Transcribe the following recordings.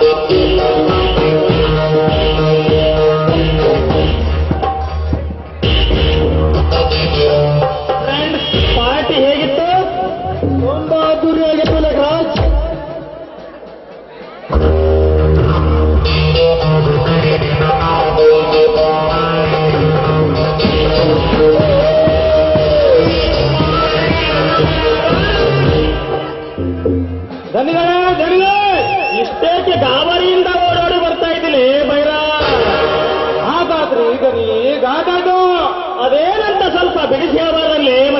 Thank you. ಅದೇನಂತ ಸ್ವಲ್ಪ ಬಿಡಿಸಿ ಹೇಳಬಾರಲ್ಲಿ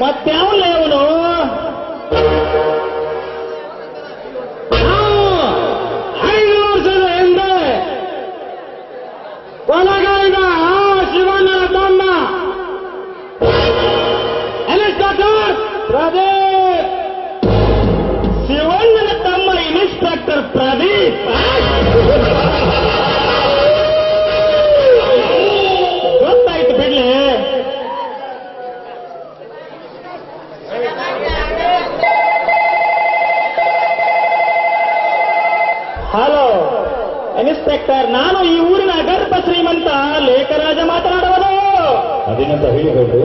ಮತ್ಯಾವಲ್ಲ ಅವನು ಐದು ವರ್ಷದ ಹಿಂದೆ. ಕೊಲಗಾರಿದ ಆ ಶಿವಣ್ಣನ ತಮ್ಮ. ಇನ್ಸ್ಪೆಕ್ಟರ್ ಪ್ರದೀಪ್! ಶಿವಣ್ಣನ ತಮ್ಮ ಇನ್ಸ್ಪೆಕ್ಟರ್ ಪ್ರದೀಪ್. ಹಲೋ. ಇನ್ಸ್ಪೆಕ್ಟರ್ ನಾನು ಈ ಊರಿನ ಗರ್ಭ ಶ್ರೀಮಂತ ಲೇಖರಾಜ ಮಾತನಾಡುವುದು. ಅದೇನಂತ ಹೇಳಿ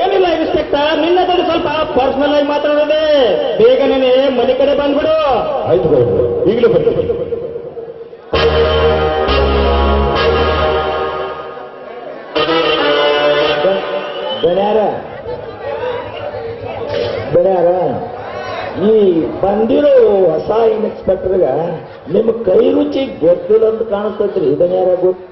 ಏನಿಲ್ಲ ಇನ್ಸ್ಪೆಕ್ಟರ್ ನಿನ್ನ ಜೊತೆ ಸ್ವಲ್ಪ ಪರ್ಸನಲ್ ಆಗಿ ಮಾತಾಡೋದೆ ಬೇಗನೆ ಮನೆ ಕಡೆ ಬಂದ್ಬಿಡು. ಆಯ್ತು ಗೌಡ್ರು ಈಗಲೂ ಬರ್ತೀನಿ ಬೆಳ್ಯಾರ ಬೆಳ್ಯಾರ ಈ ಬಂದಿರೋ ಹೊಸ ಇನ್ಸ್ಪೆಕ್ಟರ್ಗ ನಿಮ್ ಕೈ ರುಚಿ ಗೊತ್ತಿಲ್ಲ ಅಂತ ಕಾಣಿಸ್ತೈತ್ರಿ. ಇದನ್ನ ಯಾರ ಗೊತ್ತ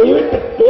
ಹಲೋ ಹಲೋ ದಯವಿಟ್ಟು